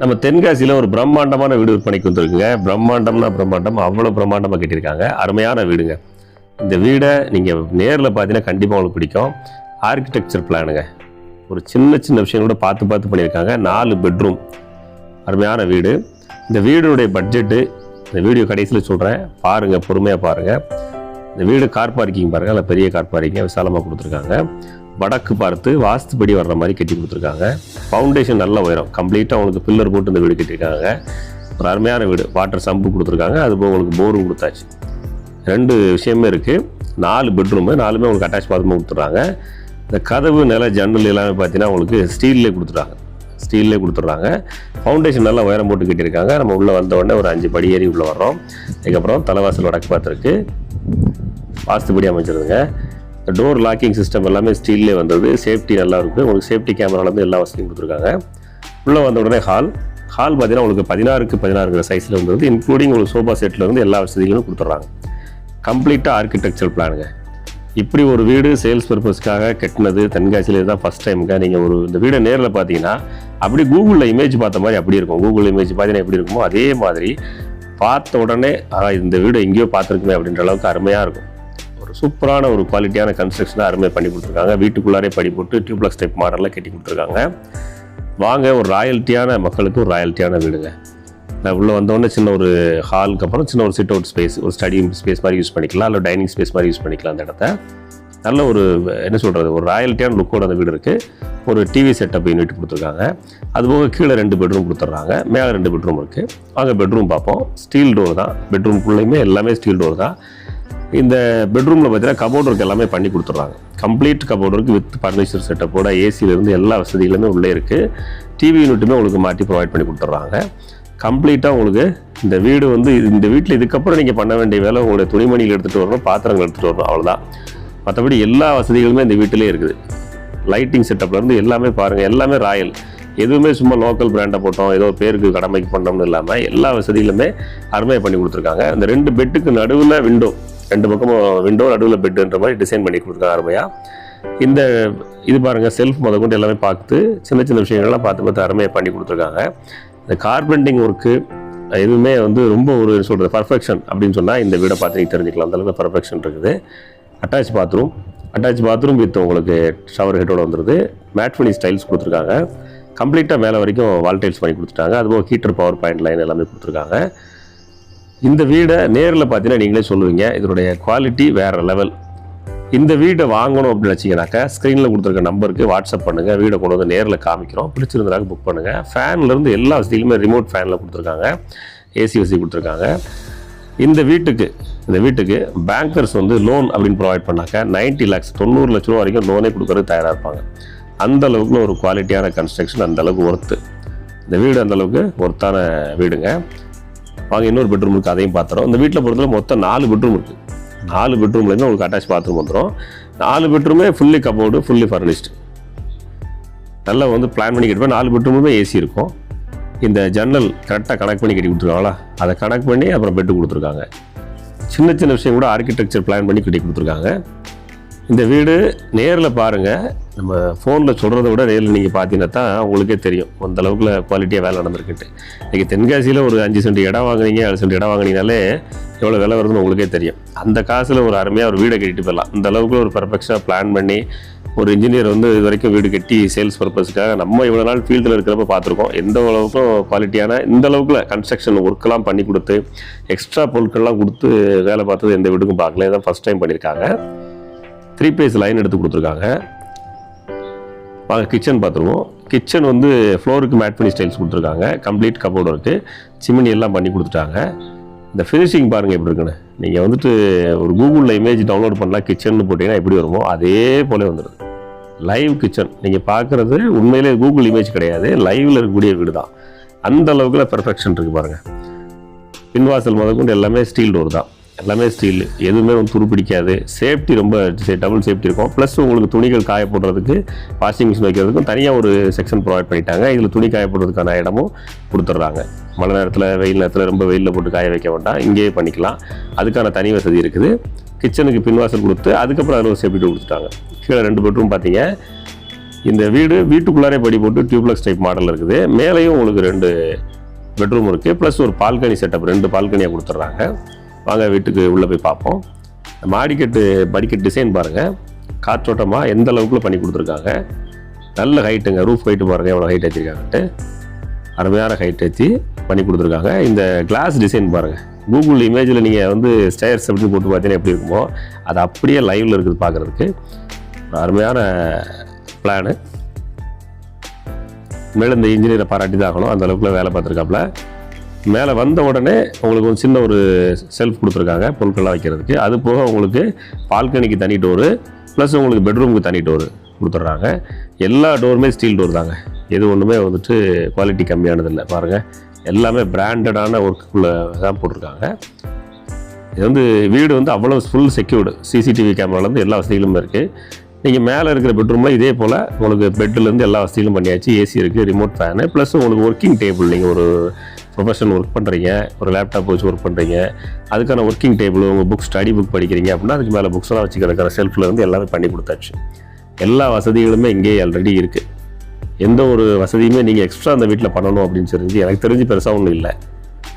நம்ம தென்காசியில் ஒரு பிரம்மாண்டமான வீடு விற்பனைக்கு வந்திருக்குங்க. பிரம்மாண்டம்னா பிரம்மாண்டம் அவ்வளோ பிரம்மாண்டமாக கட்டியிருக்காங்க. அருமையான வீடுங்க. இந்த வீடை நீங்கள் நேரில் பார்த்தீங்கன்னா கண்டிப்பாக உங்களுக்கு பிடிக்கும். ஆர்கிடெக்சர் பிளானுங்க ஒரு சின்ன சின்ன விஷயம் கூட பார்த்து பார்த்து பண்ணியிருக்காங்க. நாலு பெட்ரூம் அருமையான வீடு. இந்த வீடுடைய பட்ஜெட்டு இந்த வீடியோ கடைசியில் சொல்கிறேன் பாருங்கள் பொறுமையாக பாருங்கள் இந்த வீடு கார் பார்க்கிங் பாருங்கள் அதில் பெரிய கார் பார்க்கிங்க விசாலமாக கொடுத்துருக்காங்க. வடக்கு பார்த்து வாஸ்துபடி வர்ற மாதிரி கட்டி கொடுத்துருக்காங்க. ஃபவுண்டேஷன் நல்ல உயரம். கம்ப்ளீட்டாக உங்களுக்கு பில்லர் போட்டு இந்த வீடு கட்டியிருக்காங்க. ஒரு அருமையான வீடு. வாட்டர் சம்பு கொடுத்துருக்காங்க. அது போக உங்களுக்கு போரும் கொடுத்தாச்சு. ரெண்டு விஷயமே இருக்குது நாலு பெட்ரூமு நாலுமே உங்களுக்கு அட்டாச் பாத்ரூம் கொடுத்துட்றாங்க. இந்த கதவு நில ஜன்னல் எல்லாமே பார்த்தீங்கன்னா உங்களுக்கு ஸ்டீல்லே கொடுத்துட்றாங்க. ஸ்டீல்லே கொடுத்துட்றாங்க. ஃபவுண்டேஷன் நல்லா உயரம் போட்டு கட்டியிருக்காங்க. நம்ம உள்ளே வந்த உடனே ஒரு அஞ்சு படி ஏறி உள்ளே வர்றோம். அதுக்கப்புறம் தலைவாசல் வடக்கு பார்த்துருக்கு. வாஸ்துபடி அமைச்சிருதுங்க. டோர் லாக்கிங் சிஸ்டம் எல்லாமே ஸ்டீல்லே வந்தது. சேஃப்டி நல்லா இருக்குது உங்களுக்கு சேஃப்டி கேமராலேருந்து எல்லா வசதியும் கொடுத்துருக்காங்க. உள்ளே வந்த உடனே ஹால் ஹால் பார்த்தீங்கன்னா உங்களுக்கு பதினாறுக்கு பதினாறுங்கிற சைஸில் வந்தது. இன்க்ளூடிங் உங்களுக்கு சோஃபா செட்டில் வந்து எல்லா வசதிகளும் கொடுத்துட்றாங்க. கம்ப்ளீட்டாக ஆர்கிடெக்சர் பிளானுங்க இப்படி ஒரு வீடு சேல்ஸ் பர்பஸ்க்காக கட்டினது தென்காசியில் தான் ஃபஸ்ட் டைமுங்க நீங்கள் ஒரு இந்த வீடை நேரில் பார்த்தீங்கன்னா அப்படி கூகுளில் இமேஜ் பார்த்த மாதிரி அப்படி இருக்கும். கூகுள் இமேஜ் பார்த்தீங்கன்னா எப்படி இருக்குமோ அதே மாதிரி பார்த்த உடனே இந்த வீடு எங்கேயோ பார்த்துருக்குமே அப்படின்ற அளவுக்கு அருமையாக இருக்கும். ஒரு சூப்பரான ஒரு குவாலிட்டியான கன்ஸ்ட்ரக்ஷனாக அருமையாக பண்ணி கொடுத்துருக்காங்க. வீட்டுக்குள்ளாரே படி போட்டு டியூப்ளக்ஸ் டைப் மாடலில் கட்டி கொடுத்துருக்காங்க. வாங்க ஒரு ராயல்ட்டியான மக்களுக்கு ஒரு ராயல்ட்டியான வீடுங்க. நான் உள்ளே வந்தோடனே சின்ன ஒரு ஹாலுக்கு அப்புறம் சின்ன ஒரு சிட் அவுட் ஸ்பேஸ் ஒரு ஸ்டடி ஸ்பேஸ் மாதிரி யூஸ் பண்ணிக்கலாம். இல்லை டைனிங் ஸ்பேஸ் மாதிரி யூஸ் பண்ணிக்கலாம் அந்த இடத்த. நல்ல ஒரு என்ன சொல்கிறது ஒரு ராயல்ட்டியான லுக்கோட அந்த வீடு இருக்குது ஒரு டிவி செட்டப் யூனிட் கொடுத்துருக்காங்க. அதுபோக கீழே ரெண்டு பெட்ரூம் கொடுத்துட்றாங்க மேலே ரெண்டு பெட்ரூம் இருக்குது அங்கே பெட்ரூம் பார்ப்போம். ஸ்டீல் டோர் தான். பெட்ரூம்குள்ளேயுமே எல்லாமே ஸ்டீல் டோர் தான். இந்த பெட்ரூமில் பார்த்தீங்கன்னா கபோர்ட் ஒர்க் எல்லாமே பண்ணி கொடுத்துட்றாங்க. Complete cupboard work with furniture செட்டப்போட ஏசியிலேருந்து எல்லா வசதிகளுமே உள்ளே இருக்குது டிவி யூனிட்டுமே உங்களுக்கு மாட்டி ப்ரொவைட் பண்ணி கொடுத்துட்றாங்க. கம்ப்ளீட்டாக உங்களுக்கு இந்த வீடு வந்து இது- இந்த வீட்டில் இதுக்கப்புறம் நீங்கள் பண்ண வேண்டிய வேலை உங்களுடைய துணிமணிகள் எடுத்துகிட்டு வரணும் பாத்திரங்கள் எடுத்துகிட்டு வரணும் அவ்வளோதான் மற்றபடி எல்லா வசதிகளுமே இந்த வீட்டிலே இருக்குது. லைட்டிங் செட்டப்லேருந்து எல்லாமே பாருங்கள் எல்லாமே ராயல். எதுவுமே சும்மா லோக்கல் பிராண்டை போட்டோம் ஏதோ பேருக்கு கடமைக்கு பண்ணோம்னு இல்லாமல் எல்லா வசதிகளுமே அருமையாக பண்ணி கொடுத்துருக்காங்க. இந்த ரெண்டு பெட்டுக்கு நடுவில் விண்டோ ரெண்டு பக்கமும் விண்டோ நடுவில் பெட்டுன்ற மாதிரி டிசைன் பண்ணி கொடுத்துருக்காங்க அருமையாக இந்த இது பாருங்கள் செல்ஃப் முத கொண்டு எல்லாமே பார்த்து சின்ன சின்ன விஷயங்கள்லாம் பார்த்து பார்த்து அருமையாக பண்ணி கொடுத்துருக்காங்க. இந்த கார்பெண்டிங் ஒர்க்கு எதுவுமே வந்து ரொம்ப ஒரு சொல்கிறது பர்ஃபெக்ஷன் அப்படின்னு சொன்னால் இந்த வீடை பார்த்து நீங்கள் தெரிஞ்சுக்கலாம். அந்தளவுக்கு பர்ஃபெக்ஷன் இருக்குது. Attach bathroom attach bathroom with உங்களுக்கு ஷவர் ஹெட்டோட வந்துருது. மேட் ஃபினிஷ் டைல்ஸ் கொடுத்துருக்காங்க. கம்ப்ளீட்டாக மேலே வரைக்கும் வால் டைல்ஸ் பண்ணி கொடுத்துட்டாங்க. அதுபோக ஹீட்டர் பவர் பாயிண்ட் லைன் எல்லாமே கொடுத்துருக்காங்க. இந்த வீடை நேரில் பார்த்தீங்கன்னா நீங்களே சொல்லுவீங்க. இதனுடைய குவாலிட்டி வேறு லெவல் இந்த வீடை வாங்கணும் அப்படின்னு வச்சிங்கனாக்கா ஸ்க்ரீனில் கொடுத்துருக்க நம்பருக்கு வாட்ஸ்அப் பண்ணுங்கள் வீடை கொண்டு வந்து நேரில் காமிக்கிறோம். பிடிச்சிருந்தனாக்க புக் பண்ணுங்கள் ஃபேன்லேருந்து எல்லா வசதிகளுமே ரிமோட் ஃபேனில் கொடுத்துருக்காங்க. ஏசி வசதி கொடுத்துருக்காங்க. இந்த வீட்டுக்கு இந்த வீட்டுக்கு பேங்கர்ஸ் வந்து லோன் அப்படின்னு ப்ரொவைட் பண்ணாக்க 90 லேக்ஸ் தொண்ணூறு லட்ச ரூபா வரைக்கும் லோனே கொடுக்கறது தயாராக இருப்பாங்க. அந்த அளவுக்கு ஒரு குவாலிட்டியான கன்ஸ்ட்ரக்ஷன் அந்த அளவுக்கு ஒர்த்து இந்த வீடு அந்த அளவுக்கு ஒர்த்தான வீடுங்க. வாங்க இன்னொரு பெட்ரூம் இருக்குது அதையும் பார்த்துறோம் இந்த வீட்டில் பொறுத்தவரை மொத்தம் நாலு பெட்ரூம் இருக்குது நாலு பெட்ரூம்லேருந்து உங்களுக்கு அட்டாச் பாத்ரூம் வந்துடும் நாலு பெட்ரூமே ஃபுல்லி கபோர்டு ஃபுல்லி ஃபர்னிஷ்டு நல்லா வந்து பிளான் பண்ணி கட்டிப்போம் நாலு பெட்ரூமுமே ஏசி இருக்கும். இந்த ஜன்னல் கரெக்டாக கனெக்ட் பண்ணி கட்டி கொடுத்துருக்காங்களா? அதை கனெக்ட் பண்ணி அப்புறம் பெட்டு கொடுத்துருக்காங்க. சின்ன சின்ன விஷயம் கூட ஆர்கிடெக்சர் பிளான் பண்ணி கட்டி கொடுத்துருக்காங்க. இந்த வீடு நேரில் பாருங்கள் நம்ம ஃபோனில் சொல்கிறத விட நேரில் நீங்கள் பார்த்தீங்கன்னா தான் உங்களுக்கே தெரியும். அந்த அளவுக்குல குவாலிட்டியாக வேலை நடந்திருக்குன்ட்டு. இன்றைக்கி தென்காசியில் ஒரு அஞ்சு சென்ட் இடம் வாங்குனீங்க ஏழு சென்ட் இடம் வாங்கினீங்கனாலே எவ்வளோ விலை வருதுன்னு உங்களுக்கே தெரியும். அந்த காசில் ஒரு அருமையாக ஒரு வீடை கட்டிட்டு போயிடலாம். அந்த அளவுக்கு ஒரு பர்ஃபெக்ஷனாக பிளான் பண்ணி ஒரு இன்ஜினியர் வந்து இது வரைக்கும் வீடு கட்டி சேல்ஸ் பர்பஸ்க்காக நம்ம இவ்வளோ நாள் ஃபீல்டில் இருக்கிறப்ப பார்த்துருக்கோம். எந்த அளவுக்கும் குவாலிட்டியான இந்த அளவுக்குல கன்ஸ்ட்ரக்ஷன் ஒர்க்கெல்லாம் பண்ணி கொடுத்து எக்ஸ்ட்ரா பொருட்கள்லாம் கொடுத்து வேலை பார்த்தது எந்த வீட்டுக்கும் பார்க்கல. இதான் ஃபஸ்ட் டைம் பண்ணியிருக்காங்க. த்ரீ பேஸ் லைன் எடுத்து கொடுத்துருக்காங்க. வாங்க கிச்சன் பார்த்துருவோம். கிச்சன் வந்து ஃப்ளோருக்கு மேட் பண்ணி ஸ்டைல்ஸ் கொடுத்துருக்காங்க. கம்ப்ளீட் கபோர்டு இருக்குது சிமினி எல்லாம் பண்ணி கொடுத்துட்டாங்க. இந்த ஃபினிஷிங் பாருங்கள் எப்படி இருக்குன்னு. நீங்கள் வந்துட்டு ஒரு கூகுளில் இமேஜ் டவுன்லோட் பண்ணலாம். கிச்சன் போட்டிங்கன்னா எப்படி வருமோ அதே போல வந்துடுது லைவ் கிச்சன் நீங்கள் பார்க்குறது உண்மையிலே கூகுள் இமேஜ் கிடையாது. லைவில் இருக்கக்கூடிய வீடு தான். அந்த அளவுக்குல பெர்ஃபெக்ஷன் இருக்குது பாருங்கள் பின்வாசல் முதற்கொண்டு எல்லாமே ஸ்டீல் டோர் தான். எல்லாமே ஸ்டீல் எதுவுமே வந்து துருப்பிடிக்காது சேஃப்டி ரொம்ப டபுள் சேஃப்டி இருக்கும். ப்ளஸ் உங்களுக்கு துணிகள் காய போடுறதுக்கு வாஷிங் மிஷின் வைக்கிறதுக்கும் தனியாக ஒரு செக்ஷன் ப்ரொவைட் பண்ணிட்டாங்க. இதில் துணி காய போடுறதுக்கான இடமும் கொடுத்துட்றாங்க. மழை நேரத்தில் வெயில் நேரத்தில் ரொம்ப வெயிலில் போட்டு காய வைக்க வேண்டாம். இங்கேயே பண்ணிக்கலாம். அதுக்கான தனி வசதி இருக்குது. கிச்சனுக்கு பின்வாசல் கொடுத்து அதுக்கப்புறம் அதில் ஒரு சேஃப்டி கொடுத்துட்டாங்க. கீழே ரெண்டு பெட்ரூம் பார்த்தீங்க இந்த வீடு வீட்டுக்குள்ளாரே படி போட்டு டியூப்ளக்ஸ் டைப் மாடல் இருக்குது. மேலேயும் உங்களுக்கு ரெண்டு பெட்ரூம் இருக்குது ப்ளஸ் ஒரு பால்கனி செட்டப் ரெண்டு பால்கனியாக கொடுத்துட்றாங்க. வாங்க வீட்டுக்கு உள்ளே போய் பார்ப்போம். மாடிக்கட்டு படிக்கட்டு டிசைன் பாருங்கள் காற்றோட்டமாக எந்த அளவுக்குள்ள பண்ணி கொடுத்துருக்காங்க. நல்ல ஹைட்டுங்க ரூஃப் ஹைட்டு பாருங்கள் எவ்வளோ ஹைட் ஏற்றிருக்காங்கன்ட்டு அருமையான ஹைட் ஏற்றி பண்ணி கொடுத்துருக்காங்க. இந்த கிளாஸ் டிசைன் பாருங்கள் கூகுள் இமேஜில் நீங்கள் வந்து ஸ்டேர்ஸ் அப்படின்னு போட்டு பார்த்தீங்கன்னா எப்படி இருக்குமோ அது அப்படியே லைவில் இருக்குது பார்க்குறதுக்கு. அருமையான பிளானு மேலே இந்த இன்ஜினியரை பாராட்டி தான் ஆகணும். அந்த அளவுக்குள்ள வேலை பார்த்துருக்காப்புல. மேலே வந்த உடனே உங்களுக்கு ஒரு சின்ன ஒரு செல்ஃப் கொடுத்துருக்காங்க பொருட்கள்லாம் வைக்கிறதுக்கு. அது போக உங்களுக்கு பால்கனிக்கு தனி டோரு ப்ளஸ் உங்களுக்கு பெட்ரூமுக்கு தனி டோரு கொடுத்துட்றாங்க. எல்லா டோருமே ஸ்டீல் டோர் தாங்க. எது ஒன்றுமே வந்துட்டு குவாலிட்டி கம்மியானதில்லை. பாருங்கள் எல்லாமே பிராண்டடான ஒர்க்குள்ளே தான் போட்டிருக்காங்க. இது வந்து வீடு வந்து அவ்வளோ ஃபுல் செக்யூர்டு சிசிடிவி கேமராலேருந்து எல்லா வசதிகளும் இருக்குது நீங்கள் மேலே இருக்கிற பெட்ரூமில் இதே போல் உங்களுக்கு பெட்லேருந்து எல்லா வசதிகளும் பண்ணியாச்சு. ஏசி இருக்குது ரிமோட் ஃபேனு ப்ளஸ் உங்களுக்கு ஒர்க்கிங் டேபிள் நீங்கள் ஒரு ப்ரொஃபஷனல் ஒர்க் பண்ணுறீங்க ஒரு லேப்டாப் வச்சு ஒர்க் பண்ணுறீங்க அதுக்கான ஒர்க்கிங் டேபிள் உங்கள் புக் ஸ்டடி புக் படிக்கிறீங்க அப்படின்னா அதுக்கு மேலே புக்ஸ்லாம் வச்சுக்கிறதுக்கான செல்ஃபில் இருந்து எல்லாமே பண்ணி கொடுத்தாச்சு. எல்லா வசதிகளுமே இங்கேயே ஆல்ரெடி இருக்குது எந்த ஒரு வசதியுமே நீங்கள் எக்ஸ்ட்ரா அந்த வீட்டில் பண்ணணும் அப்படின்னு தெரிஞ்சு எனக்கு தெரிஞ்சு பெருசாக ஒன்றும் இல்லை.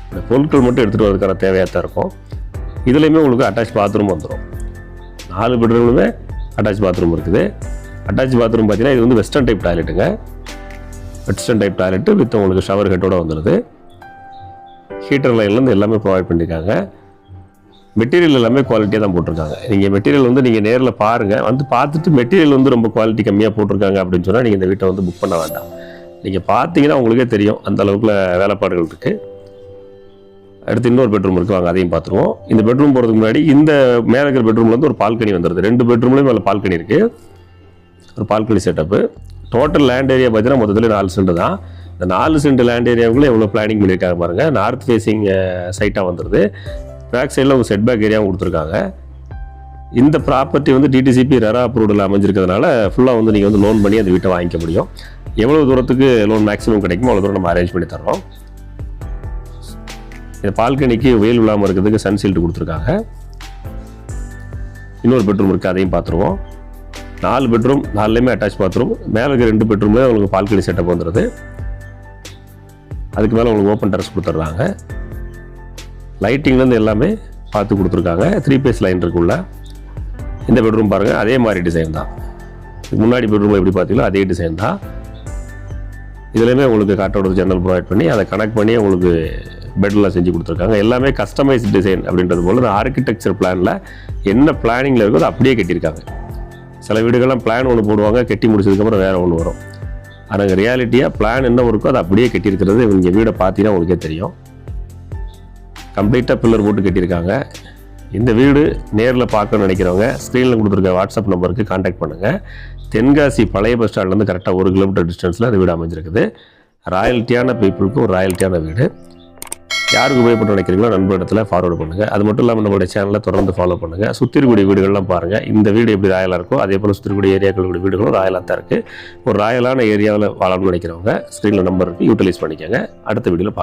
இந்த பொருட்கள் மட்டும் எடுத்துகிட்டு வரதுக்கான தேவையாக தான் இருக்கும். இதுலேயுமே உங்களுக்கு அட்டாச் பாத்ரூம் வந்துடும் நாலு பெட்ரூம்லுமே அட்டாச் பாத்ரூம் இருக்குது. அட்டாச் பாத்ரூம் பார்த்தீங்கன்னா இது வந்து வெஸ்டர்ன் டைப் டாய்லெட்டுங்க வெஸ்டர்ன் டைப் டாய்லெட்டு வித் உங்களுக்கு ஷவர் ஹெட்டோட வந்துடுது ஹீட்டர் லைன்லேருந்து எல்லாமே ப்ரொவைட் பண்ணியிருக்காங்க மெட்டீரியல் எல்லாமே குவாலிட்டியாக தான் போட்டிருக்காங்க. நீங்கள் மெட்டீரியல் வந்து நீங்கள் நேரில் பாருங்கள் வந்து பார்த்துட்டு மெட்டீரியல் வந்து ரொம்ப குவாலிட்டி கம்மியாக போட்டிருக்காங்க அப்படின்னு சொன்னால் நீங்கள் இந்த வீட்டை வந்து புக் பண்ண வேண்டாம். நீங்கள் பார்த்தீங்கன்னா உங்களுக்கே தெரியும் அந்த அளவுக்குள்ள வேலைப்பாடுகள் இருக்குது அடுத்து இன்னொரு பெட்ரூம் இருக்குது வாங்க அதையும் பார்த்துருவோம். இந்த பெட்ரூம் போகிறதுக்கு முன்னாடி இந்த மேலே இருக்கிற பெட்ரூம்லேருந்து வந்து ஒரு பால்கனி வந்துடுது ரெண்டு பெட்ரூம்லேயும் மேலே பால்கனி இருக்குது ஒரு balcony setup total land area பார்த்தீங்கன்னா மொத்தத்தில் நாலு சென்ட் தான். இந்த நாலு சென்ட் லேண்ட் ஏரியாவுக்குள்ளே எவ்வளோ பிளானிங் பண்ணியிருக்காங்க பாருங்கள் நார்த் ஃபேஸிங் சைட்டாக வந்துடுது பேக் சைடில் ஒரு செட் பேக் ஏரியாவும் கொடுத்துருக்காங்க. இந்த ப்ராப்பர்ட்டி வந்து டிடிசிபி ரெரா அப்ரூவல் அமைஞ்சிருக்கிறதுனால ஃபுல்லாக வந்து நீங்கள் வந்து லோன் பண்ணி அந்த வீட்டை வாங்கிக்க முடியும். எவ்வளோ தூரத்துக்கு லோன் மேக்ஸிமம் கிடைக்குமோ அவ்வளோ தூரம் நம்ம அரேஞ்ச் பண்ணி தரோம் இந்த பால்கனிக்கு வெயில் விழாமல் இருக்கிறதுக்கு சன்ஷீல்டு கொடுத்துருக்காங்க. இன்னொரு பெட்ரூம் இருக்குது அதையும் பார்த்துருவோம். நாலு பெட்ரூம் நாலுலேயுமே அட்டாச் பாத்ரூம் மேலே இருக்க ரெண்டு பெட்ரூம்லேயே உங்களுக்கு பால்கனி செட்டப் வந்துடுது அதுக்கு மேலே உங்களுக்கு ஓப்பன் டெரஸ் கொடுத்துட்றாங்க லைட்டிங்லேருந்து எல்லாமே பார்த்து கொடுத்துருக்காங்க. த்ரீ பேஸ் லைன் இருக்குள்ள இந்த பெட்ரூம் பாருங்கள் அதே மாதிரி டிசைன் தான். முன்னாடி பெட்ரூம் எப்படி பார்த்தீங்களோ அதே டிசைன் தான். இதுலேயுமே உங்களுக்கு காட்டோட ஜன்னல் ப்ரொவைட் பண்ணி அதை கனெக்ட் பண்ணி உங்களுக்கு பெட்லாம் செஞ்சு கொடுத்துருக்காங்க. எல்லாமே கஸ்டமைஸ் டிசைன் அப்படின்றது போல் ஆர்கிடெக்சர் பிளானில் என்ன பிளானிங்கில் இருக்கோ அதை அப்படியே கட்டியிருக்காங்க. சில வீடுகள்லாம் பிளான் ஒன்று போடுவாங்க கட்டி முடிச்சதுக்கப்புறம் வேறு ஒன்று வரும். ஆனால் ரியாலிட்டியாக பிளான் என்ன இருக்கோ அதை அப்படியே கட்டியிருக்கிறது இங்கே வீடை பார்த்தீங்கன்னா உங்களுக்கே தெரியும். கம்ப்ளீட்டாக பில்லர் போட்டு கட்டியிருக்காங்க. இந்த வீடு நேரில் பார்க்கணும்னு நினைக்கிறவங்க ஸ்க்ரீனில் கொடுத்துருக்க வாட்ஸ்அப் நம்பருக்கு காண்டாக்ட் பண்ணுங்கள் தென்காசி பழைய பஸ் ஸ்டாண்ட்லேருந்து கரெக்டாக ஒரு கிலோமீட்டர் டிஸ்டன்ஸில் அந்த வீடு அமைஞ்சிருக்குது. ராயல்ட்டியான பீப்புளுக்கு ஒரு ராயல்ட்டியான வீடு. யாருக்கு உபயோகப்பட்டு நினைக்கிறீங்களோ நண்பரிடத்தில் ஃபார்வர்ட் பண்ணுங்கள் அது மட்டும் இல்லாமல் நம்மளுடைய சேனலை தொடர்ந்து ஃபாலோ பண்ணுங்கள் சுற்றி வீடுகள்லாம் பாருங்கள் இந்த வீடு எப்படி ராயலாக இருக்கோ அதே போல் சுத்திருக்கூடிய ஏரியாக்களுடைய வீடுகளும் ராயலாக தான் இருக்குது ஒரு ராயலான ஏரியாவில் வாழணும்னு நினைக்கிறவங்க ஸ்க்ரீனில் நம்பர் இருக்குது யூட்டிலைஸ் பண்ணிக்கோங்க. அடுத்த வீடியோவில்